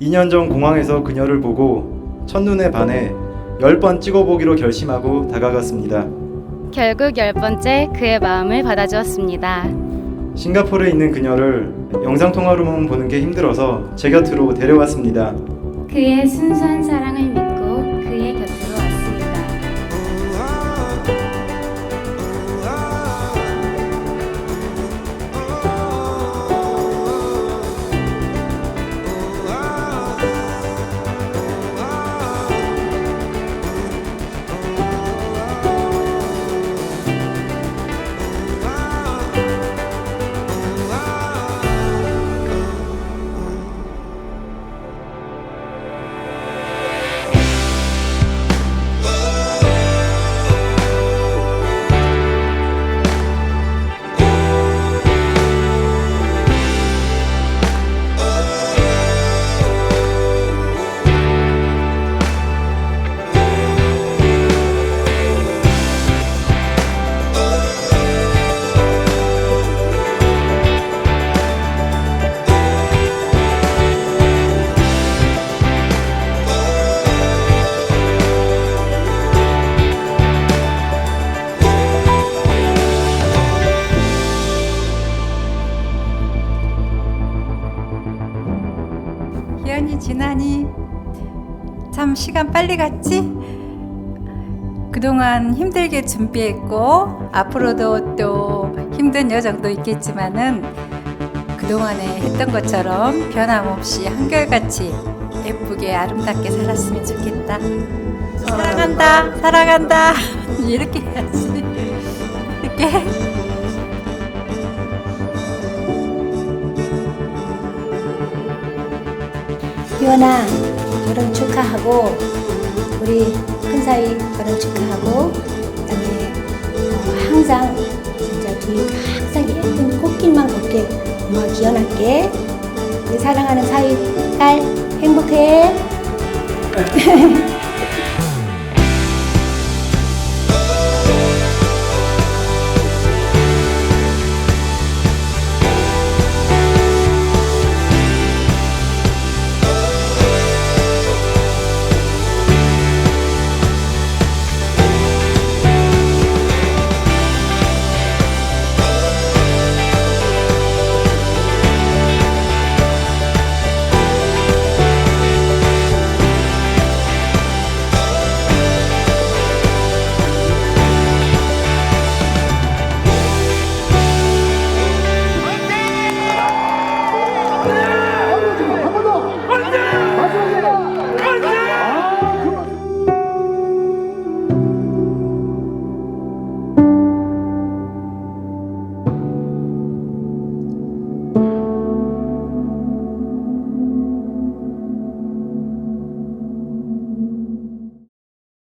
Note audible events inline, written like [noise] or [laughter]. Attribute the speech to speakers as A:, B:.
A: 2년 전 공항에서 그녀를 보고 첫눈에 반해 10번 찍어보기로 결심하고 다가갔습니다.
B: 결국 열 번째 그의 마음을 받아주었습니다.
A: 싱가포르에 있는 그녀를 영상통화로만 보는 게 힘들어서 제 곁으로 데려왔습니다.
B: 그의 순수한 사랑을 믿고
C: 희연이 지나니 참 시간 빨리 갔지? 그동안 힘들게 준비했고 앞으로도 또 힘든 여정도 있겠지만은 그동안에 했던 것처럼 변함없이 한결같이 예쁘게 아름답게 살았으면 좋겠다. 사랑한다, 사랑한다. [laughs] 이렇게 해야지. 이렇게.
D: 희원아 결혼 축하하고 우리 큰사위 결혼 축하하고 그다음에 어, 항상 진짜 둘이 항상 예쁜 꽃길만 걷게 엄마가 기원할게. 우리 사랑하는 사위 딸 행복해 [laughs]